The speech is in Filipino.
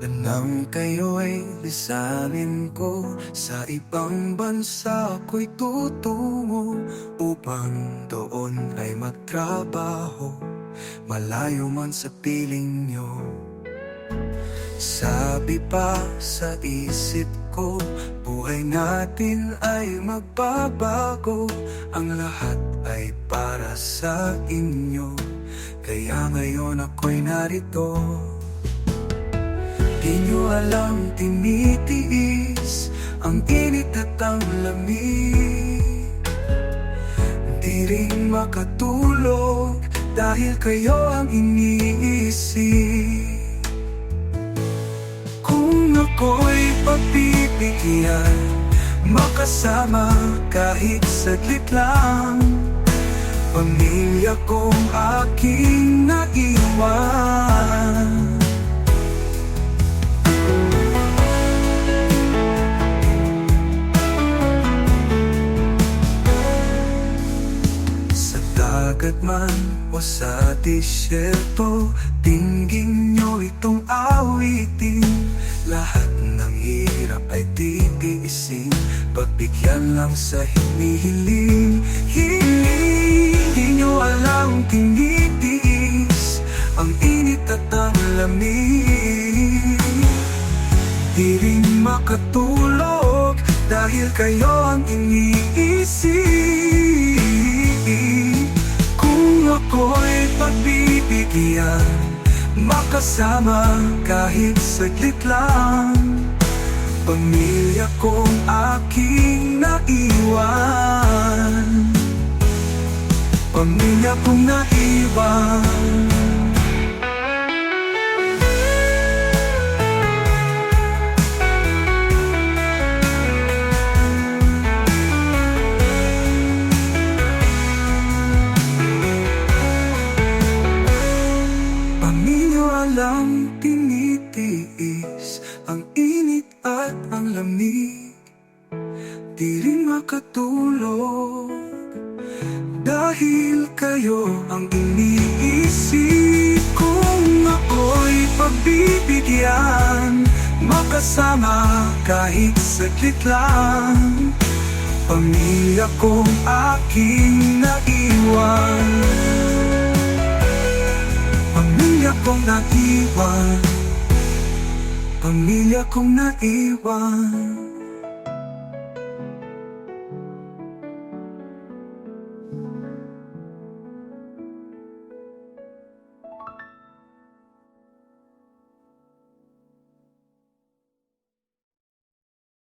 Na nang kayo'y lisanin ko Sa ibang bansa ko'y tutungo Upang doon ay magtrabaho. Malayo man sa piling nyo. Sabi pa sa isip ko Buhay natin ay magbabago. Ang lahat ay para sa inyo. Kaya ngayon ako'y narito Di nyo alam tinitiis Ang init at ang lamig. Di rin makatulog Dahil kayo ang iniisip. Kung ako'y pagbibigyan Makasama kahit saglit lang. Pamilya kong aking naiwan dagat man o sa disyerto Tingin nyo itong awitin. Lahat ng hirap ay titiisin Pagbigyan lang sa hinihiling. Hindi nyo alam tinitiis Ang init at ang lamig. Di makatulog Dahil kayo ang iniisip ako'y pagbibigyan Makasama kahit saglit lang. Pamilya kong aking naiwan. Pamilya kong naiwan Ang init at ang lamig Di rin makatulog. Dahil kayo ang iniisip Kung ako'y pagbibigyan. Makasama kahit saglit lang Pamilya kong aking naiwan. Pamilya kong naiwan Pamilya kong naiwan